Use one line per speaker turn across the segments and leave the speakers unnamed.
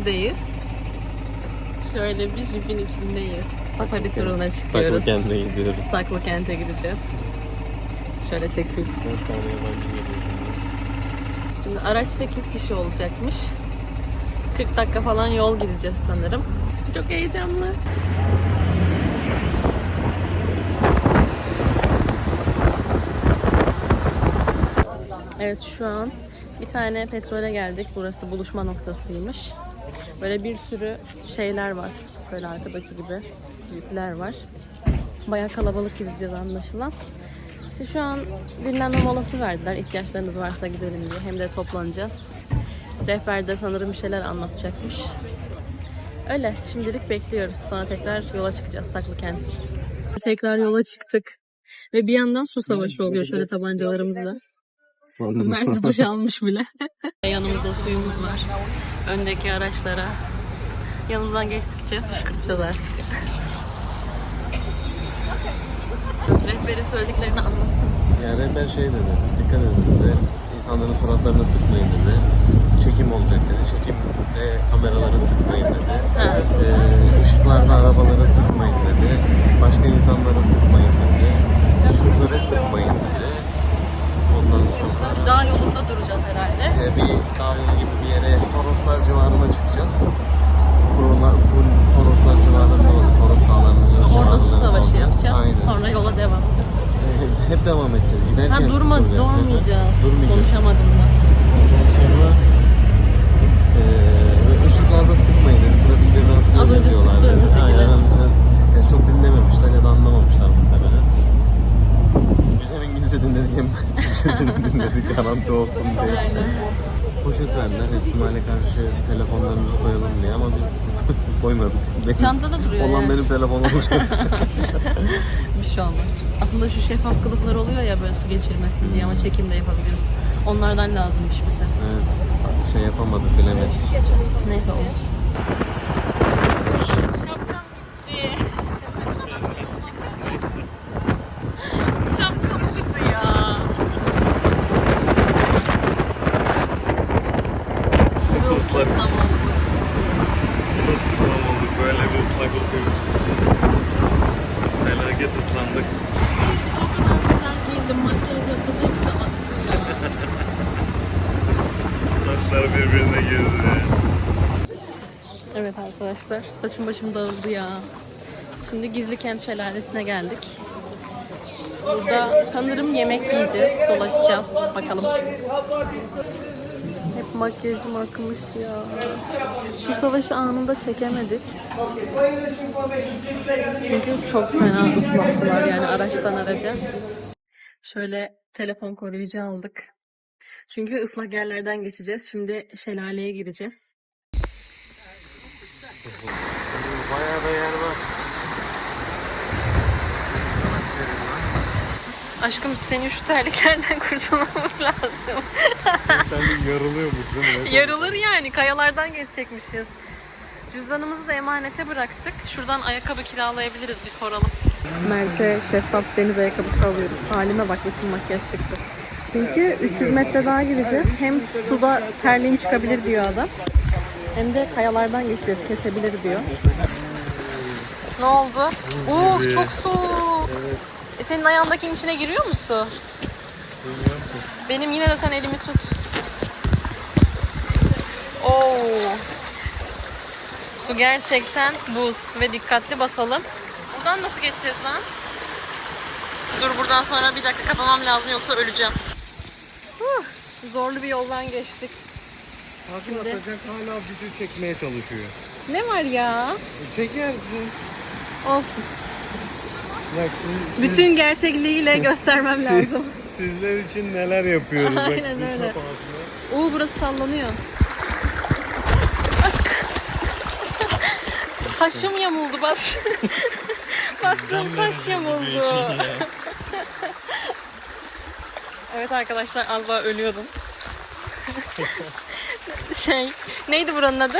neredeyiz? Şöyle bir jipin içindeyiz. Safari turuna çıkıyoruz.
Saklı kendine gidiyoruz.
Saklı kente gideceğiz. Şöyle çekeyim.
Dört tane yabancı geliyor.
Şimdi araç 8 kişi olacakmış. 40 dakika falan yol gideceğiz sanırım. Çok heyecanlı. Evet şu an bir tane petrole geldik. Burası buluşma noktasıymış. Böyle bir sürü şeyler var. Böyle arkadaki gibi yükler var. Bayağı kalabalık gideceğiz anlaşılan. İşte şu an dinlenme molası verdiler. İhtiyaçlarınız varsa gidelim diye. Hem de toplanacağız. Rehber de sanırım bir şeyler anlatacakmış. Öyle. Şimdilik bekliyoruz. Sonra tekrar yola çıkacağız Saklı Kent için. Tekrar yola çıktık. Ve bir yandan su savaşı oluyor şöyle tabancalarımızla. Mert duş almış bile. Yanımızda suyumuz var. Öndeki araçlara. Yanımızdan geçtikçe fışkırtacağız artık. Rehberin söylediklerini anlatsana.
Yani rehber şey dedi, dikkat edin dedi. İnsanların suratlarını sıkmayın dedi. Çekim olacak dedi. Çekimde kameraları sıkmayın dedi. Ee, ışıklarda arabaları sıkmayın dedi. Başka insanları sıkmayın dedi. Şoföre sıkmayın dedi. Ondan sonra
Dağ yolunda duracağız herhalde.
e, bir dağ yolu gibi bir yere Toroslar civarına çıkacağız. Furunlar, full Toroslar civarında olur. Toros dağlarının
Orada su
civarında
savaşı
olacağız.
yapacağız.
Aynen.
Sonra yola devam.
Hep devam edeceğiz. Giderken
Ha durma, durmayacağız.
Durmayacağız.
Konuşamadım da.
Ondan sonra eee ışıklarda sıkmayın. Trafik cezası
Az önce sıktığımızdakiler.
Aynen. Yani çok dinlememişler ya da anlamamışlar muhtemelen. Biz hem İngilizce dinledik Türkçesini dinledik garanti olsun diye. Poşet verdiler ihtimale karşı telefonlarımızı koyalım diye ama biz koymadık. Benim,
Çantada duruyor
Olan
yani.
benim telefonum olacak.
Bir şey olmaz. Aslında şu şeffaf kılıflar oluyor ya böyle su geçirmesin diye ama çekim de yapabiliyoruz. Onlardan lazımmış bize.
evet. Şey yapamadık bilemedik.
Neyse olsun. Şapkam gitti. Şapkam uçtu ya. Sırılsıklam oldu.
Sırılsıklam olduk böyle bir ıslak olduk. Felaket ıslandık.
O kadar güzel giyindim, makyaj yaptım ama.
Saçlar birbirine girdi.
Evet arkadaşlar, saçım başım dağıldı ya. Şimdi Gizli Kent Şelalesi'ne geldik. Burada sanırım yemek yiyeceğiz, dolaşacağız. Bakalım. Makyajım akmış ya. Şu savaşı anında çekemedik. Çünkü çok fena ıslattılar yani araçtan araca. Şöyle telefon koruyucu aldık. Çünkü ıslak yerlerden geçeceğiz. Şimdi şelaleye gireceğiz.
Bayağı da yer var.
Aşkım senin şu terliklerden kurtulmamız lazım.
Yarılıyor bu değil mi?
Yarılır yani kayalardan geçecekmişiz. Cüzdanımızı da emanete bıraktık. Şuradan ayakkabı kiralayabiliriz bir soralım. Mert'e şeffaf deniz ayakkabısı alıyoruz. Halime bak bütün makyaj çıktı. Çünkü 300 metre daha gideceğiz. Hem suda terliğin çıkabilir diyor adam. Hem de kayalardan geçeceğiz kesebilir diyor. Ne oldu? Oo çok soğuk. E senin ayağındakinin içine giriyor mu su? Benim yine de sen elimi tut. Oo. Su gerçekten buz ve dikkatli basalım. Buradan nasıl geçeceğiz lan? Dur buradan sonra bir dakika kapamam lazım yoksa öleceğim. Huh, zorlu bir yoldan geçtik.
Hakan
Şimdi-
Atacak hala video çekmeye çalışıyor.
Ne var ya?
Çekersin.
Olsun.
Bak siz,
Bütün gerçekliğiyle göstermem lazım.
sizler için neler yapıyoruz. Bak,
Aynen
su
öyle. Oo burası sallanıyor. Aşk. Taşım yamuldu bas. Bastığım taş yamuldu. evet arkadaşlar az daha ölüyordum. şey, neydi buranın adı?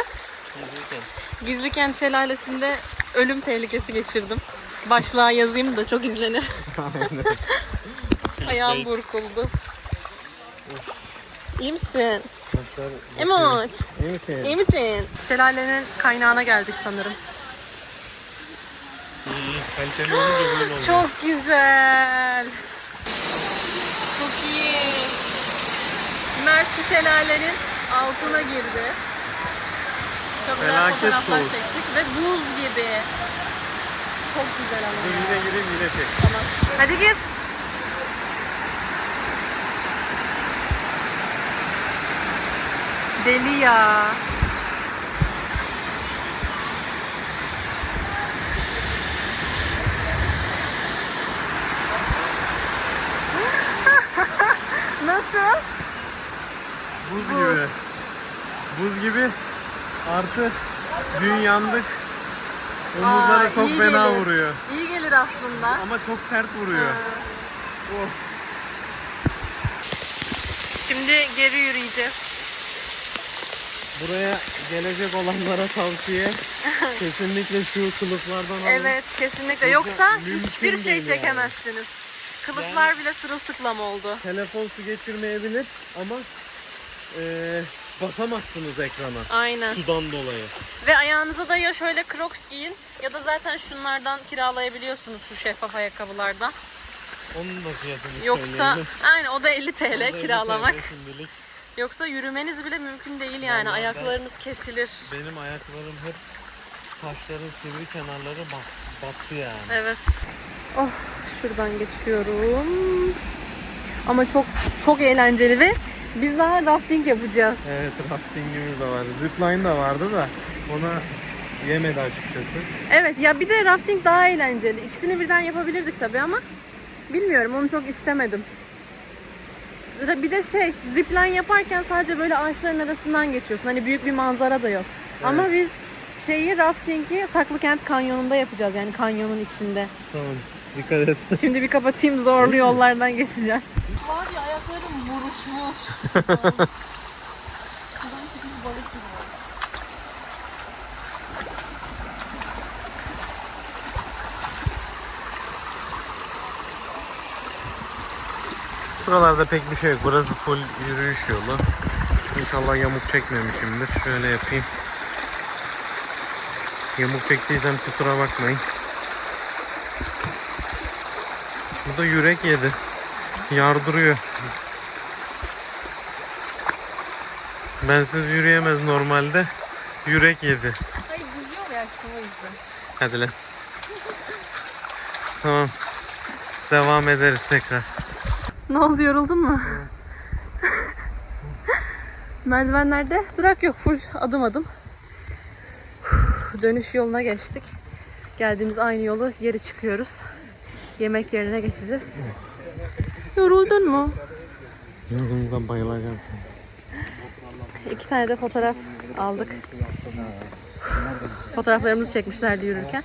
Gizli Kent Şelalesi'nde ölüm tehlikesi geçirdim. Başlığa yazayım da çok izlenir. Ayağım burkuldu. İyi misin? Emoç.
İyi misin?
İyi misin? Şelalenin kaynağına geldik sanırım.
İyi. Kaliteli olunca böyle oluyor.
Çok güzel. Çok iyi. Mert şu şelalenin altına girdi. Çok güzel
Felaket
fotoğraflar
soğuk.
çektik ve buz gibi. Çok güzel ama.
Dur
ya.
yine gireyim yine çek.
Tamam. Hadi gir. Deli ya. Nasıl?
Buz gibi. Buz gibi. Artı dün yandık. Omuzlara
Aa,
çok
iyi
fena
gelir.
vuruyor.
İyi gelir aslında.
Ama çok sert vuruyor. Oh.
Şimdi geri yürüyeceğiz.
Buraya gelecek olanlara tavsiye. Kesinlikle şu kılıflardan alın.
Evet kesinlikle.
Yoksa mümkün
hiçbir şey
değil yani.
çekemezsiniz. Kılıflar bile sırılsıklam oldu.
Telefon su geçirmeyebilir ama eee basamazsınız ekrana.
Aynen.
Sudan dolayı.
Ve ayağınıza da ya şöyle crocs giyin ya da zaten şunlardan kiralayabiliyorsunuz şu şeffaf ayakkabılardan.
Onun da fiyatını
Yoksa
söyleyelim.
aynen o da 50 TL
da 50
kiralamak.
TL şimdilik.
Yoksa yürümeniz bile mümkün değil yani.
Vallahi ben-
Ayaklarınız kesilir.
Benim ayaklarım hep taşların sivri kenarları bas, battı yani.
Evet. Oh şuradan geçiyorum. Ama çok çok eğlenceli ve biz daha rafting yapacağız.
Evet raftingimiz de vardı. Zipline da vardı da ona yemedi açıkçası.
Evet ya bir de rafting daha eğlenceli. İkisini birden yapabilirdik tabii ama bilmiyorum onu çok istemedim. Bir de şey zipline yaparken sadece böyle ağaçların arasından geçiyorsun. Hani büyük bir manzara da yok. Ama biz şeyi raftingi Saklıkent Kanyonu'nda yapacağız yani kanyonun içinde.
Tamam dikkat et.
Şimdi bir kapatayım zorlu yollardan geçeceğim. Var ya ayaklarım buruşmuş.
Buralarda pek bir şey yok. Burası full yürüyüş yolu. İnşallah yamuk çekmemişimdir. Şöyle yapayım. Yamuk çektiysem kusura bakmayın. Bu da yürek yedi. Yardırıyor. Bensiz yürüyemez normalde. Yürek yedi.
Hayır düzüyor ya aşkım o yüzden.
Hadi lan. Tamam. Devam ederiz tekrar.
Ne oldu yoruldun mu? Merdivenlerde durak yok full adım adım. Dönüş yoluna geçtik. Geldiğimiz aynı yolu geri çıkıyoruz. Yemek yerine geçeceğiz. Yoruldun mu?
Yorgunluktan bayılacağım.
İki tane de fotoğraf aldık. Fotoğraflarımızı çekmişlerdi yürürken.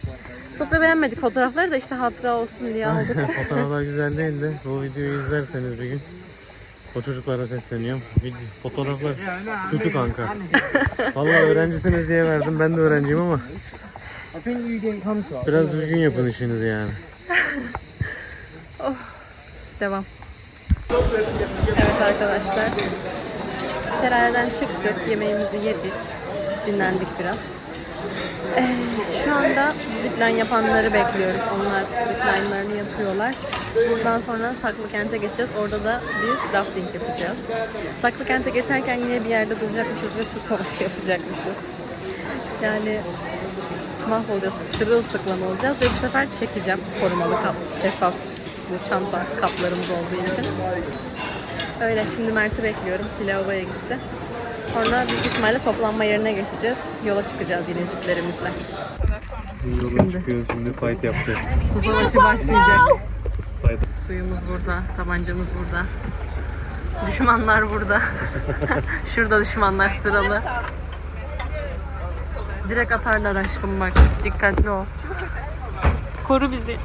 Çok da beğenmedik fotoğrafları da işte hatıra olsun diye aldık.
Fotoğraflar güzel değil de bu videoyu izlerseniz bir gün o çocuklara sesleniyorum. Video, fotoğraflar kötü kanka. Vallahi öğrencisiniz diye verdim. Ben de öğrenciyim ama biraz düzgün yapın işinizi yani.
Devam. Evet arkadaşlar. Şelaleden çıktık. Yemeğimizi yedik. Dinlendik biraz. Ee, şu anda zipline yapanları bekliyoruz. Onlar zipline'larını yapıyorlar. Buradan sonra Saklıkent'e geçeceğiz. Orada da biz rafting yapacağız. Saklıkent'e geçerken yine bir yerde duracakmışız ve su savaşı yapacakmışız. Yani mahvolacağız. Sırılsıklam olacağız ve bu sefer çekeceğim korumalı kap, şeffaf bu çanta kaplarımız olduğu için. Öyle şimdi Mert'i bekliyorum. Lavaboya gitti. Sonra büyük ihtimalle toplanma yerine geçeceğiz. Yola çıkacağız yine jiplerimizle.
Yola çıkıyoruz şimdi fight yapacağız.
Su savaşı başlayacak.
Fight.
Suyumuz burada, tabancamız burada. Düşmanlar burada. Şurada düşmanlar sıralı. Direkt atarlar aşkım bak. Dikkatli ol. Koru bizi.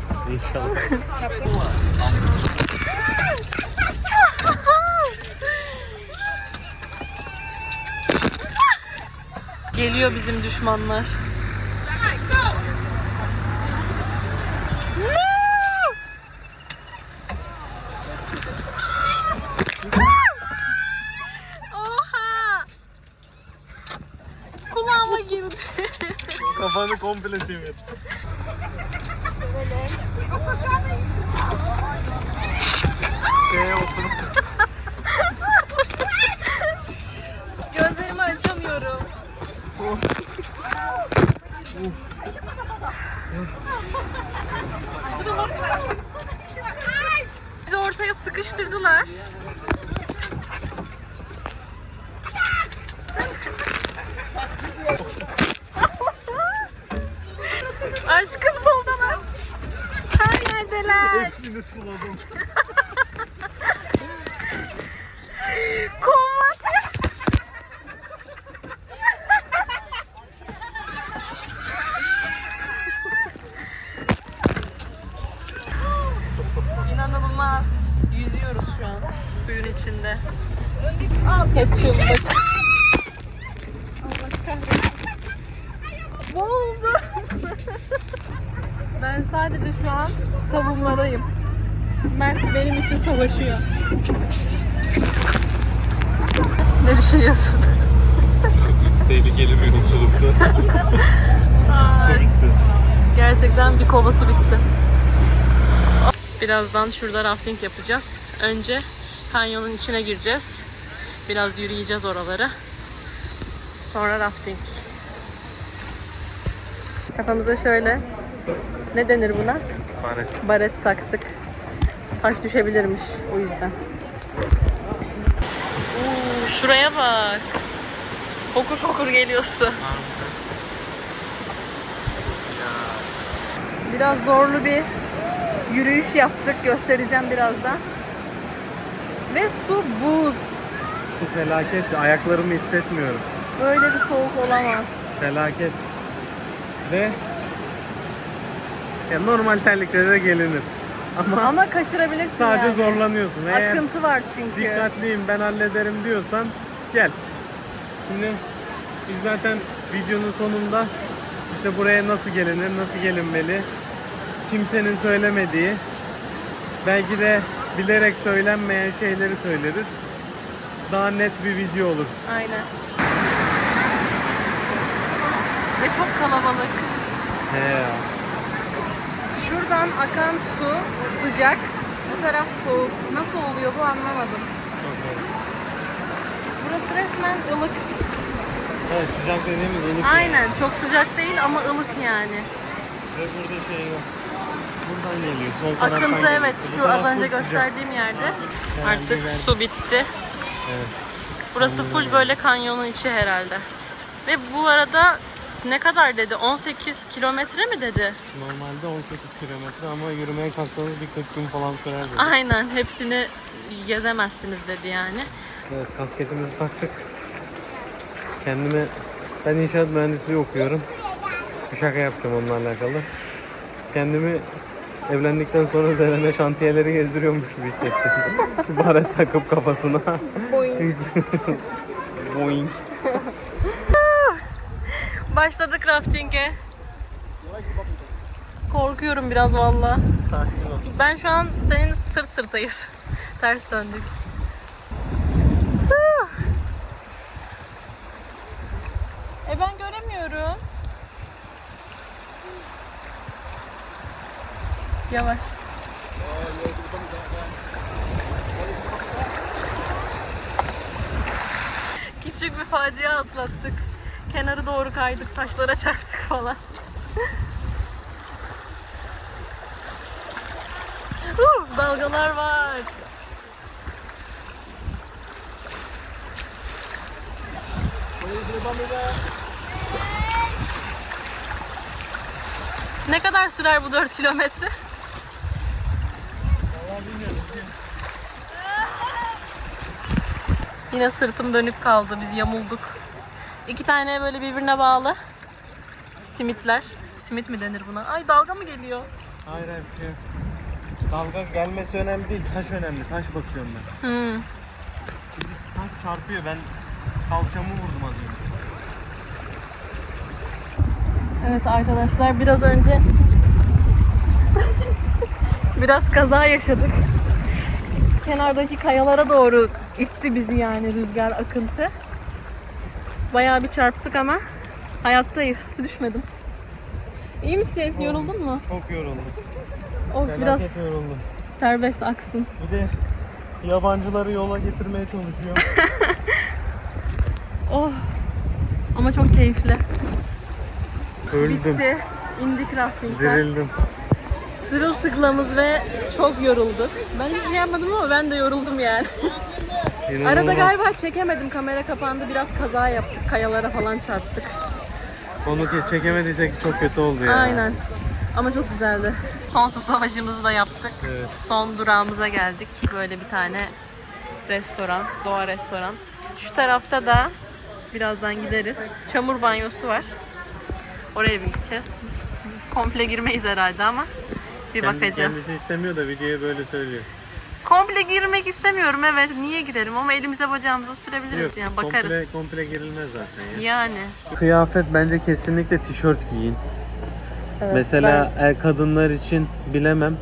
Geliyor bizim düşmanlar. Oha! Kulağıma girdi.
Kafanı komple çevir. Ee, oturup
Gözlerimi açamıyorum. Bizi ortaya sıkıştırdılar. Aşkım soldalar. Her yerdeler.
Hepsini suladım.
İnanılmaz. Yüzüyoruz şu an suyun içinde. Saçıldık. Boğuldu. ben sadece şu an savunmadayım. Mert benim için savaşıyor. Ne düşünüyorsun?
Tehlikeli bir yolculuktu. Su bitti.
Gerçekten bir kova su bitti. Birazdan şurada rafting yapacağız. Önce kanyonun içine gireceğiz. Biraz yürüyeceğiz oraları. Sonra rafting. Kafamıza şöyle ne denir buna?
Baret.
Baret taktık. Taş düşebilirmiş o yüzden. Oo, şuraya bak. Fokur fokur geliyor su. Biraz zorlu bir yürüyüş yaptık. Göstereceğim birazdan. Ve su buz.
Su felaket. Ayaklarımı hissetmiyorum.
Böyle bir soğuk olamaz.
Felaket. Ve ya normal terlikle de gelinir. Ama,
Ama kaçırabilirsin
sadece
yani.
zorlanıyorsun. Eğer
Akıntı var çünkü.
dikkatliyim ben hallederim diyorsan gel. Şimdi biz zaten videonun sonunda işte buraya nasıl gelinir, nasıl gelinmeli, kimsenin söylemediği, belki de bilerek söylenmeyen şeyleri söyleriz. Daha net bir video olur.
Aynen. Ve çok kalabalık.
He ya.
Şuradan akan su sıcak. Bu taraf soğuk. Nasıl oluyor bu anlamadım. Burası resmen ılık.
Evet sıcak dediğimiz ılık.
Aynen çok sıcak değil ama ılık yani.
Ve burada şey yok. Buradan geliyor. Sol taraftan
Akıntı
geliyor.
evet
Bu
şu
taraf
az önce
full sıcak.
gösterdiğim yerde.
Herhalde
Artık
ben-
su bitti.
Evet.
Burası full
yani.
böyle kanyonun içi herhalde. Ve bu arada ne kadar dedi? 18 kilometre mi dedi?
Normalde 18 kilometre ama yürümeye kalksanız bir 40 gün falan sürer dedi.
Aynen hepsini gezemezsiniz dedi yani.
Evet kasketimizi taktık. Kendime ben inşaat mühendisliği okuyorum. Bir şaka yapacağım onunla alakalı. Kendimi evlendikten sonra Zeren'e şantiyeleri gezdiriyormuş gibi hissettim. Baret takıp kafasına.
Boing.
Boing.
Başladık rafting'e. Korkuyorum biraz valla. Ben şu an senin sırt sırtayız. Ters döndük. e ben göremiyorum. Yavaş. Kaydık, taşlara çarptık falan. Huh, dalgalar var. Ne kadar sürer bu 4 kilometre? Yine sırtım dönük kaldı. Biz yamulduk. İki tane böyle birbirine bağlı simitler. Simit mi denir buna? Ay dalga mı geliyor?
Hayır hayır bir şey yok. Dalga gelmesi önemli değil. Taş önemli. Taş bakıyorum ben.
Hmm.
Çünkü taş çarpıyor. Ben kalçamı vurdum az önce.
Evet arkadaşlar biraz önce biraz kaza yaşadık. Kenardaki kayalara doğru itti bizi yani rüzgar akıntı. Bayağı bir çarptık ama Hayattayız. Düşmedim. İyi misin? Yoruldun mu?
Çok yoruldum.
Of biraz
yoruldum.
serbest aksın.
Bir de yabancıları yola getirmeye çalışıyor.
Oh. Ama çok keyifli.
Öldüm.
Bitti. İndik raftingden.
Dirildim.
Sırılsıklamız ve çok yorulduk. Ben hiç şey yapmadım ama ben de yoruldum yani.
İnanılmaz.
Arada galiba çekemedim. Kamera kapandı. Biraz kaza yaptık. Kayalara falan çarptık.
Onu ki çekemediysek çok kötü oldu ya.
Aynen. Ama çok güzeldi. Son su savaşımızı da yaptık.
Evet.
Son durağımıza geldik. Böyle bir tane restoran, doğa restoran. Şu tarafta da birazdan gideriz. Çamur banyosu var. Oraya bir gideceğiz. Komple girmeyiz herhalde ama bir
Kendi-
bakacağız.
Kendisi istemiyor da videoya böyle söylüyor.
Komple girmek istemiyorum evet. Niye gidelim ama elimize bacağımıza sürebiliriz yani bakarız.
komple, komple girilmez zaten ya.
Yani.
Kıyafet bence kesinlikle tişört giyin.
Evet,
Mesela er, kadınlar için bilemem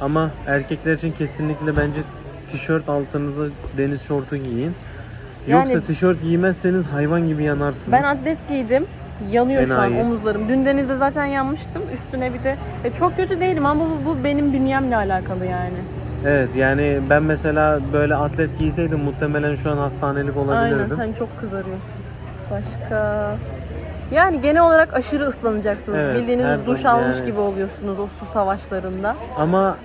ama erkekler için kesinlikle bence tişört altınıza deniz şortu giyin.
Yani-
Yoksa tişört giymezseniz hayvan gibi yanarsınız.
Ben atlet giydim. Yanıyor şu an
Enayi.
omuzlarım. Dün denizde zaten yanmıştım. Üstüne bir de e, çok kötü değilim ama bu, bu benim bünyemle alakalı yani.
Evet yani ben mesela böyle atlet giyseydim muhtemelen şu an hastanelik
Aynen
olabilirdim.
sen çok kızarıyorsun. Başka... Yani genel olarak aşırı ıslanacaksınız.
Evet,
Bildiğiniz duş
zaman
almış
yani.
gibi oluyorsunuz o su savaşlarında.
Ama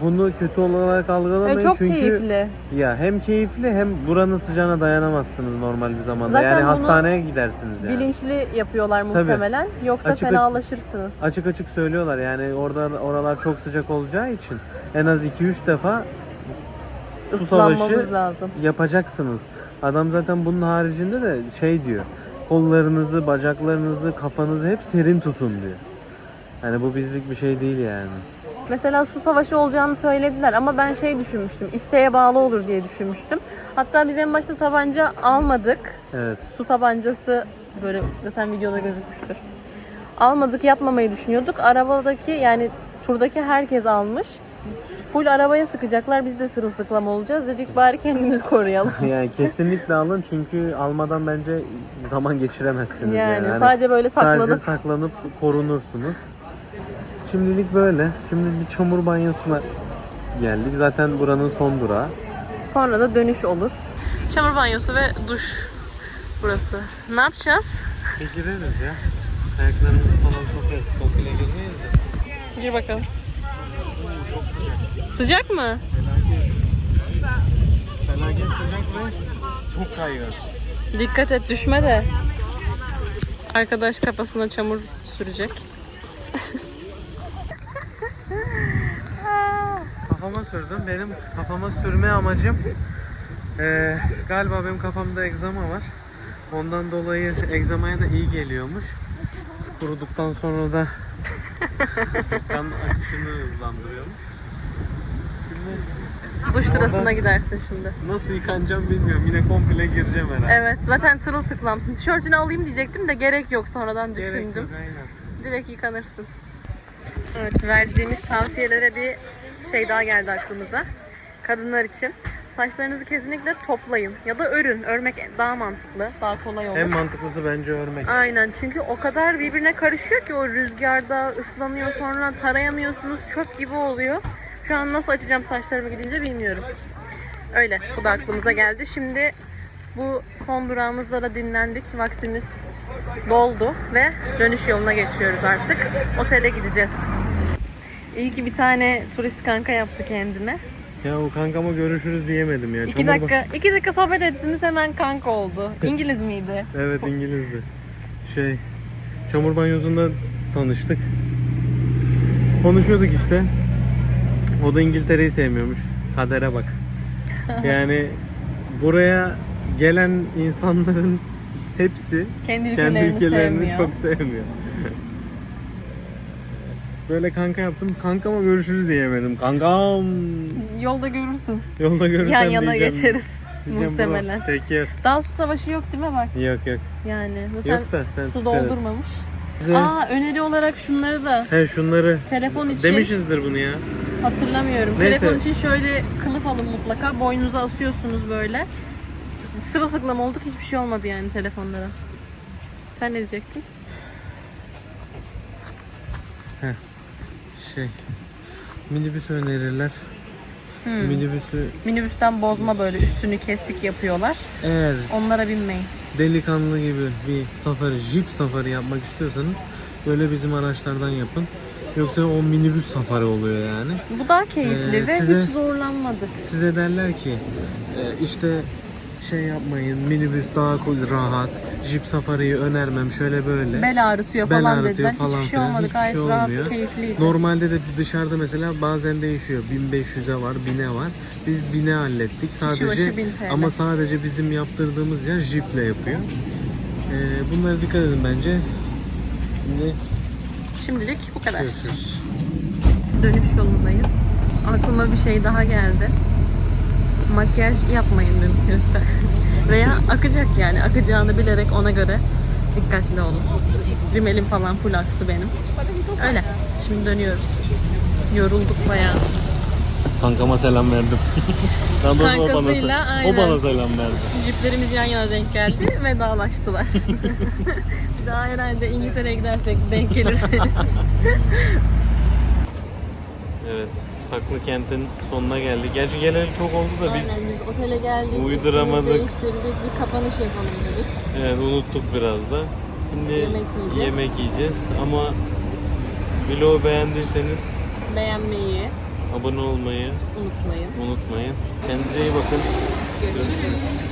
bunu kötü olarak algılamayın
Ve çok
çünkü
keyifli.
ya hem keyifli hem buranın sıcağına dayanamazsınız normal bir zamanda.
Zaten
yani
bunu
hastaneye gidersiniz yani.
Bilinçli yapıyorlar muhtemelen. Yoksa
Açık açık-
fenalaşırsınız.
Açık açık söylüyorlar yani orada oralar çok sıcak olacağı için en az 2-3 defa su savaşı
Islanmamız lazım.
yapacaksınız. Adam zaten bunun haricinde de şey diyor. Kollarınızı, bacaklarınızı, kafanızı hep serin tutun diyor. Yani bu bizlik bir şey değil yani.
Mesela su savaşı olacağını söylediler ama ben şey düşünmüştüm. isteğe bağlı olur diye düşünmüştüm. Hatta biz en başta tabanca almadık.
Evet.
Su tabancası böyle zaten videoda gözükmüştür. Almadık yapmamayı düşünüyorduk. Arabadaki yani turdaki herkes almış. Full arabaya sıkacaklar biz de sırılsıklam olacağız. Dedik bari kendimizi koruyalım.
Yani kesinlikle alın çünkü almadan bence zaman geçiremezsiniz yani.
Yani
Hani
sadece böyle saklanıp
Sadece saklanıp korunursunuz. Şimdilik böyle. Şimdi bir çamur banyosuna geldik. Zaten buranın son durağı.
sonra da dönüş olur. Çamur banyosu ve duş burası. Ne yapacağız?
Bir gireriz ya. Ayaklarımızı falan sokarız. Komple girmeyiz de.
Gir bakalım. Sıcak mı?
Felaket sıcak ve çok kaygan.
Dikkat et düşme de. Arkadaş kafasına çamur sürecek.
Kafama sürdüm. Benim kafama sürme amacım eee, galiba benim kafamda egzama var. Ondan dolayı egzamaya da iyi geliyormuş. Kuruduktan sonra da kan akışını hızlandırıyormuş. Şimdi
Duş sırasına gidersin şimdi.
nasıl yıkanacağım bilmiyorum. Yine komple gireceğim herhalde.
Evet zaten sırılsıklamsın. Tişörtünü alayım diyecektim de gerek yok sonradan
Gerek
düşündüm.
yok, aynen.
Direkt yıkanırsın. Evet verdiğimiz tavsiyelere bir şey daha geldi aklımıza. Kadınlar için. Saçlarınızı kesinlikle toplayın ya da örün. Örmek daha mantıklı, daha kolay olur.
En mantıklısı bence örmek.
Aynen çünkü o kadar birbirine karışıyor ki o rüzgarda ıslanıyor sonra tarayamıyorsunuz çöp gibi oluyor. Şu an nasıl açacağım saçlarımı gidince bilmiyorum. Öyle bu da aklımıza geldi. Şimdi bu son durağımızda da dinlendik. Vaktimiz doldu ve dönüş yoluna geçiyoruz artık. Otele gideceğiz. İyi ki bir tane turist kanka yaptı kendine.
Ya o kankama görüşürüz diyemedim ya.
İki
Çamur
dakika, iki dakika sohbet ettiniz hemen kanka oldu. İngiliz miydi?
Evet İngilizdi. Şey, çamur banyosunda tanıştık. Konuşuyorduk işte. O da İngiltere'yi sevmiyormuş. Kadere bak. Yani buraya gelen insanların hepsi
Kendi
kendi
ülkelerini,
ülkelerini
sevmiyor.
çok sevmiyor. Böyle kanka yaptım. Kankama görüşürüz diyemedim. Kankam.
Yolda görürsün.
Yolda görürsem
Yan yana
diyeceğim.
geçeriz
Diyeceğim,
muhtemelen.
Take care.
Daha su savaşı yok değil mi bak?
Yok yok.
Yani zaten
Yok da sen
su doldurmamış.
Bize-
Aa öneri olarak şunları da
He şunları
telefon için
demişizdir bunu ya.
hatırlamıyorum.
Neyse.
Telefon için şöyle kılıf alın mutlaka. Boynunuza asıyorsunuz böyle. Sırılsıklam olduk hiçbir şey olmadı yani telefonlara. Sen ne diyecektin?
Şey. Minibüs önerirler.
Hmm.
Minibüsü
Minibüsten bozma böyle üstünü kesik yapıyorlar.
eğer
Onlara binmeyin.
delikanlı gibi bir safari, jip safari yapmak istiyorsanız böyle bizim araçlardan yapın. Yoksa o minibüs safari oluyor yani.
Bu daha keyifli
Ee,
ve
size-
hiç zorlanmadık.
Size derler ki e, işte şey yapmayın minibüs daha cool, rahat. Jip safariyi önermem şöyle böyle.
Bel ağrıtıyor
Bel
falan
ağrıtıyor
dediler.
falan
Hiçbir şey
filan.
olmadı.
Hiçbir
Gayet
şey
rahat,
olmuyor.
keyifliydi.
Normalde de dışarıda mesela bazen değişiyor. 1500'e var, 1000'e var. Biz 1000'e hallettik. Sadece
başı 1000 TL.
ama sadece bizim yaptırdığımız yer jiple yapıyor. Ee, bunlara dikkat edin bence. Şimdi
Şimdilik bu kadar.
görüşürüz.
Dönüş yolundayız. Aklıma bir şey daha geldi. Makyaj yapmayın mümkünse. Veya akacak yani. Akacağını bilerek ona göre dikkatli olun. Rimelim falan full aktı benim. Öyle. Şimdi dönüyoruz. Yorulduk bayağı.
Kankama selam verdim. Daha doğrusu o bana,
Kankasıyla, aynen.
o bana selam verdi.
Jiplerimiz yan yana denk geldi. Vedalaştılar. Bir daha herhalde İngiltere'ye gidersek denk gelirseniz.
Saklı kentin sonuna geldik. Gerçi geleli çok oldu da biz
Aynen biz otele geldik.
uyduramadık.
değiştirdik. Bir kapanış yapalım dedik.
evet, unuttuk biraz da. Şimdi
Yemek yiyeceğiz.
yemek yiyeceğiz ama vlogu beğendiyseniz
Beğenmeyi
abone olmayı
unutmayın.
unutmayın. Kendinize iyi bakın.
Görüşürüz.